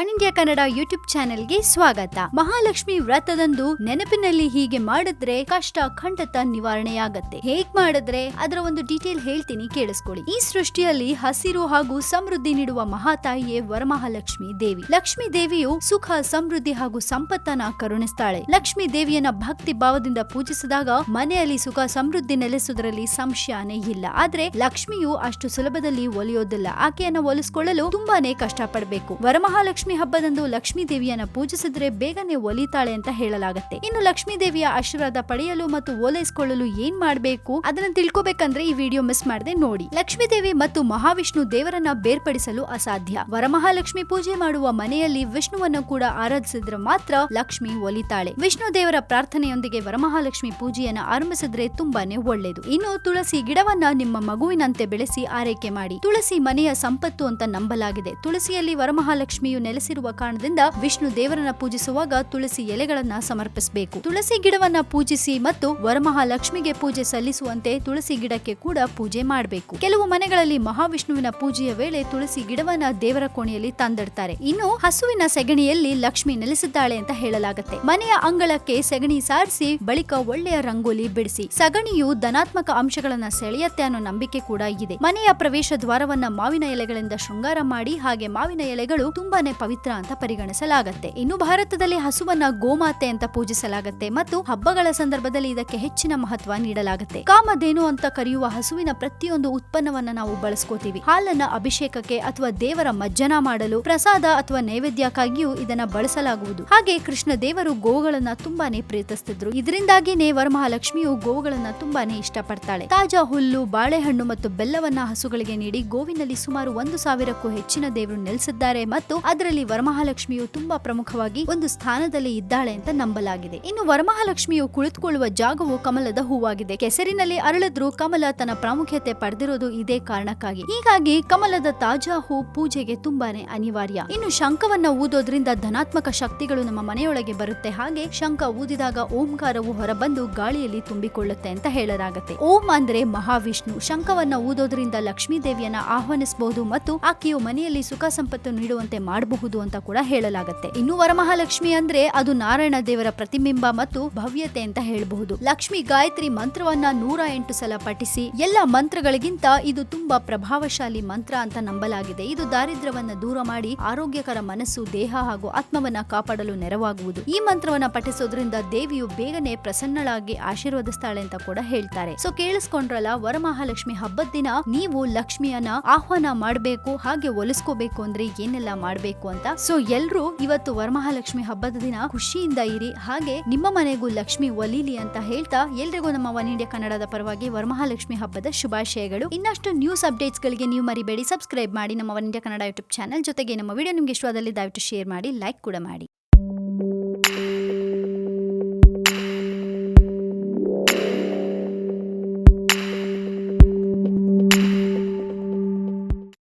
One India Kannada YouTube ಚಾನೆಲ್ಗೆ ಸ್ವಾಗತ. ಮಹಾಲಕ್ಷ್ಮಿ ವ್ರತದಂದು ನೆನಪಿನಲ್ಲಿ ಹೀಗೆ ಮಾಡಿದ್ರೆ ಕಷ್ಟ, ಖಂಡಿತ ನಿವಾರಣೆಯಾಗತ್ತೆ. ಹೇಗ್ ಮಾಡಿದ್ರೆ? ಅದರ ಒಂದು ಡೀಟೇಲ್ ಹೇಳ್ತೀನಿ, ಕೇಳಿಸ್ಕೊಳ್ಳಿ. ಈ ಸೃಷ್ಟಿಯಲ್ಲಿ ಹಸಿರು ಹಾಗೂ ಸಮೃದ್ಧಿ ನೀಡುವ ಮಹಾತಾಯಿಯೇ ವರಮಹಾಲಕ್ಷ್ಮಿ ದೇವಿ. ಲಕ್ಷ್ಮಿ ದೇವಿಯು ಸುಖ, ಸಮೃದ್ಧಿ ಹಾಗೂ ಸಂಪತ್ತನ್ನ ಕರುಣಿಸ್ತಾಳೆ. ಲಕ್ಷ್ಮಿ ದೇವಿಯನ್ನ ಭಕ್ತಿ ಭಾವದಿಂದ ಪೂಜಿಸಿದಾಗ ಮನೆಯಲ್ಲಿ ಸುಖ, ಸಮೃದ್ಧಿ ನೆಲೆಸುವುದರಲ್ಲಿ ಸಂಶಯನೇ ಇಲ್ಲ. ಆದ್ರೆ ಲಕ್ಷ್ಮಿಯು ಅಷ್ಟು ಸುಲಭದಲ್ಲಿ ಒಲಿಯೋದಿಲ್ಲ. ಆಕೆಯನ್ನ ಒಲಿಸಿಕೊಳ್ಳಲು ತುಂಬಾನೇ ಕಷ್ಟಪಡಬೇಕು. ವರಮಹಾಲಕ್ಷ್ಮಿ ಹಬ್ಬದಂದು ಲಕ್ಷ್ಮೀ ದೇವಿಯನ್ನ ಪೂಜಿಸಿದ್ರೆ ಬೇಗನೆ ಒಲಿತಾಳೆ ಅಂತ ಹೇಳಲಾಗುತ್ತೆ. ಇನ್ನು ಲಕ್ಷ್ಮೀ ದೇವಿಯ ಆಶೀರ್ವಾದ ಪಡೆಯಲು ಮತ್ತು ಓಲೈಸಿಕೊಳ್ಳಲು ಏನ್ ಮಾಡ್ಬೇಕು ಅದನ್ನ ತಿಳ್ಕೊಬೇಕಂದ್ರೆ ಈ ವಿಡಿಯೋ ಮಿಸ್ ಮಾಡದೆ ನೋಡಿ. ಲಕ್ಷ್ಮೀ ದೇವಿ ಮತ್ತು ಮಹಾವಿಷ್ಣು ದೇವರನ್ನ ಬೇರ್ಪಡಿಸಲು ಅಸಾಧ್ಯ. ವರಮಹಾಲಕ್ಷ್ಮಿ ಪೂಜೆ ಮಾಡುವ ಮನೆಯಲ್ಲಿ ವಿಷ್ಣುವನ್ನು ಕೂಡ ಆರಾಧಿಸಿದ್ರೆ ಮಾತ್ರ ಲಕ್ಷ್ಮಿ ಒಲಿತಾಳೆ. ವಿಷ್ಣು ದೇವರ ಪ್ರಾರ್ಥನೆಯೊಂದಿಗೆ ವರಮಹಾಲಕ್ಷ್ಮಿ ಪೂಜೆಯನ್ನ ಆರಂಭಿಸಿದ್ರೆ ತುಂಬಾನೇ ಒಳ್ಳೆಯದು ಇನ್ನು ತುಳಸಿ ಗಿಡವನ್ನ ನಿಮ್ಮ ಮಗುವಿನಂತೆ ಬೆಳೆಸಿ ಆರೈಕೆ ಮಾಡಿ. ತುಳಸಿ ಮನೆಯ ಸಂಪತ್ತು ಅಂತ ನಂಬಲಾಗಿದೆ. ತುಳಸಿಯಲ್ಲಿ ವರಮಹಾಲಕ್ಷ್ಮಿಯು ನೆಲೆಸಿರುವ ಕಾರಣದಿಂದ ವಿಷ್ಣು ದೇವರನ್ನ ಪೂಜಿಸುವಾಗ ತುಳಸಿ ಎಲೆಗಳನ್ನ ಸಮರ್ಪಿಸಬೇಕು. ತುಳಸಿ ಗಿಡವನ್ನ ಪೂಜಿಸಿ ಮತ್ತು ವರಮಹಾಲಕ್ಷ್ಮಿಗೆ ಪೂಜೆ ಸಲ್ಲಿಸುವಂತೆ ತುಳಸಿ ಗಿಡಕ್ಕೆ ಕೂಡ ಪೂಜೆ ಮಾಡಬೇಕು. ಕೆಲವು ಮನೆಗಳಲ್ಲಿ ಮಹಾವಿಷ್ಣುವಿನ ಪೂಜೆಯ ವೇಳೆ ತುಳಸಿ ಗಿಡವನ್ನ ದೇವರ ಕೋಣೆಯಲ್ಲಿ ತಂದಿಡ್ತಾರೆ. ಇನ್ನು ಹಸುವಿನ ಸೆಗಣಿಯಲ್ಲಿ ಲಕ್ಷ್ಮಿ ನೆಲೆಸಿದ್ದಾಳೆ ಅಂತ ಹೇಳಲಾಗುತ್ತೆ. ಮನೆಯ ಅಂಗಳಕ್ಕೆ ಸೆಗಣಿ ಸಾರಿಸಿ ಬಳಿಕ ಒಳ್ಳೆಯ ರಂಗೋಲಿ ಬಿಡಿಸಿ. ಸಗಣಿಯು ಧನಾತ್ಮಕ ಅಂಶಗಳನ್ನ ಸೆಳೆಯತ್ತೆ ಅನ್ನೋ ನಂಬಿಕೆ ಕೂಡ ಇದೆ. ಮನೆಯ ಪ್ರವೇಶ ದ್ವಾರವನ್ನ ಮಾವಿನ ಎಲೆಗಳಿಂದ ಶೃಂಗಾರ ಮಾಡಿ ಹಾಗೆ ಮಾವಿನ ಎಲೆಗಳು ತುಂಬಾನೇ ಪವಿತ್ರ ಅಂತ ಪರಿಗಣಿಸಲಾಗತ್ತೆ. ಇನ್ನು ಭಾರತದಲ್ಲಿ ಹಸುವನ್ನ ಗೋಮಾತೆ ಅಂತ ಪೂಜಿಸಲಾಗತ್ತೆ ಮತ್ತು ಹಬ್ಬಗಳ ಸಂದರ್ಭದಲ್ಲಿ ಇದಕ್ಕೆ ಹೆಚ್ಚಿನ ಮಹತ್ವ ನೀಡಲಾಗುತ್ತೆ. ಕಾಮಧೇನು ಅಂತ ಕರೆಯುವ ಹಸುವಿನ ಪ್ರತಿಯೊಂದು ಉತ್ಪನ್ನವನ್ನ ನಾವು ಬಳಸ್ಕೋತೀವಿ. ಹಾಲನ್ನ ಅಭಿಷೇಕಕ್ಕೆ ಅಥವಾ ದೇವರ ಮಜ್ಜನ ಮಾಡಲು, ಪ್ರಸಾದ ಅಥವಾ ನೈವೇದ್ಯಕ್ಕಾಗಿಯೂ ಇದನ್ನ ಬಳಸಲಾಗುವುದು. ಹಾಗೆ ಕೃಷ್ಣ ದೇವರು ಗೋಗಳನ್ನ ತುಂಬಾನೇ ಪ್ರೀತಿಸ್ತಿದ್ರು. ಇದರಿಂದಾಗಿನೇ ವರಮಹಾಲಕ್ಷ್ಮಿಯು ಗೋಗಳನ್ನ ತುಂಬಾನೇ ಇಷ್ಟಪಡ್ತಾಳೆ. ತಾಜಾ ಹುಲ್ಲು, ಬಾಳೆಹಣ್ಣು ಮತ್ತು ಬೆಲ್ಲವನ್ನ ಹಸುಗಳಿಗೆ ನೀಡಿ ಗೋವಿನಲ್ಲಿ ಸುಮಾರು ಒಂದು ಸಾವಿರಕ್ಕೂ ಹೆಚ್ಚಿನ ದೇವರು ನೆಲೆಸಿದ್ದಾರೆ ಮತ್ತು ಅದರಲ್ಲಿ ವರಮಹಾಲಕ್ಷ್ಮಿಯು ತುಂಬಾ ಪ್ರಮುಖವಾಗಿ ಒಂದು ಸ್ಥಾನದಲ್ಲಿ ಇದ್ದಾಳೆ ಅಂತ ನಂಬಲಾಗಿದೆ. ಇನ್ನು ವರಮಹಾಲಕ್ಷ್ಮಿಯು ಕುಳಿತುಕೊಳ್ಳುವ ಜಾಗವು ಕಮಲದ ಹೂವಾಗಿದೆ. ಕೆಸರಿನಲ್ಲಿ ಅರಳಿದ್ರೂ ಕಮಲ ತನ್ನ ಪ್ರಾಮುಖ್ಯತೆ ಪಡೆದಿರೋದು ಇದೇ ಕಾರಣಕ್ಕಾಗಿ. ಹೀಗಾಗಿ ಕಮಲದ ತಾಜಾ ಹೂ ಪೂಜೆಗೆ ತುಂಬಾನೇ ಅನಿವಾರ್ಯ. ಇನ್ನು ಶಂಖವನ್ನ ಊದೋದ್ರಿಂದ ಧನಾತ್ಮಕ ಶಕ್ತಿಗಳು ನಮ್ಮ ಮನೆಯೊಳಗೆ ಬರುತ್ತೆ. ಹಾಗೆ ಶಂಖ ಊದಿದಾಗ ಓಂಕಾರವು ಹೊರಬಂದು ಗಾಳಿಯಲ್ಲಿ ತುಂಬಿಕೊಳ್ಳುತ್ತೆ ಅಂತ ಹೇಳಲಾಗುತ್ತೆ. ಓಂ ಅಂದ್ರೆ ಮಹಾವಿಷ್ಣು. ಶಂಖವನ್ನ ಊದೋದ್ರಿಂದ ಲಕ್ಷ್ಮೀ ದೇವಿಯನ್ನ ಆಹ್ವಾನಿಸಬಹುದು ಮತ್ತು ಆಕೆಯು ಮನೆಯಲ್ಲಿ ಸುಖ ಸಂಪತ್ತು ನೀಡುವಂತೆ ಮಾಡಬಹುದು. ಅಂತ ಕೂಡ ಹೇಳಲಾಗುತ್ತೆ. ಇನ್ನು ವರಮಹಾಲಕ್ಷ್ಮಿ ಅಂದ್ರೆ ಅದು ನಾರಾಯಣ ದೇವರ ಪ್ರತಿಬಿಂಬ ಮತ್ತು ಭವ್ಯತೆ ಅಂತ ಹೇಳಬಹುದು. ಲಕ್ಷ್ಮಿ ಗಾಯತ್ರಿ ಮಂತ್ರವನ್ನ ನೂರ ಎಂಟು ಸಲ ಪಠಿಸಿ, ಎಲ್ಲ ಮಂತ್ರಗಳಿಗಿಂತ ಇದು ತುಂಬಾ ಪ್ರಭಾವಶಾಲಿ ಮಂತ್ರ ಅಂತ ನಂಬಲಾಗಿದೆ. ಇದು ದಾರಿದ್ರ್ಯವನ್ನ ದೂರ ಮಾಡಿ ಆರೋಗ್ಯಕರ ಮನಸ್ಸು, ದೇಹ ಹಾಗೂ ಆತ್ಮವನ್ನ ಕಾಪಾಡಲು ನೆರವಾಗುವುದು. ಈ ಮಂತ್ರವನ್ನ ಪಠಿಸೋದ್ರಿಂದ ದೇವಿಯು ಬೇಗನೆ ಪ್ರಸನ್ನಳಾಗಿ ಆಶೀರ್ವದಿಸ್ತಾಳೆ ಅಂತ ಕೂಡ ಹೇಳ್ತಾರೆ. ಸೊ ಕೇಳಿಸ್ಕೊಂಡ್ರಲ್ಲ, ವರಮಹಾಲಕ್ಷ್ಮಿ ಹಬ್ಬದ ದಿನ ನೀವು ಲಕ್ಷ್ಮಿಯನ್ನ ಆಹ್ವಾನ ಮಾಡಬೇಕು, ಹಾಗೆ ಒಲಿಸ್ಕೋಬೇಕು ಅಂದ್ರೆ ಏನೆಲ್ಲ ಮಾಡಬೇಕು ಅಂತ. ಸೊ ಎಲ್ರು ಇವತ್ತು ವರಮಹಾಲಕ್ಷ್ಮಿ ಹಬ್ಬದ ದಿನ ಖುಷಿಯಿಂದ ಇರಿ. ಹಾಗೆ ನಿಮ್ಮ ಮನೆಗೂ ಲಕ್ಷ್ಮಿ ಒಲಿಲಿ ಅಂತ ಹೇಳ್ತಾ ಎಲ್ರಿಗೂ ನಮ್ಮ ಒನ್ ಇಂಡಿಯಾ ಕನ್ನಡದ ಪರವಾಗಿ ವರಮಹಾಲಕ್ಷ್ಮಿ ಹಬ್ಬದ ಶುಭಾಶಯಗಳು. ಇನ್ನಷ್ಟು ನ್ಯೂಸ್ ಅಪ್ಡೇಟ್ಸ್ ಗಳಿಗೆ ನೀವು ಮರಿಬೇಡಿ. ಸಬ್ಸ್ಕ್ರೈಬ್ ಮಾಡಿ ನಮ್ಮ one India Kannada YouTube channel ಜೊತೆಗೆ ನಮ್ಮ ವಿಡಿಯೋ ನಿಮ್ಗೆ ಇಷ್ಟವಾದಲ್ಲಿ ದಯವಿಟ್ಟು ಶೇರ್ ಮಾಡಿ ಲೈಕ್ ಕೂಡ ಮಾಡಿ.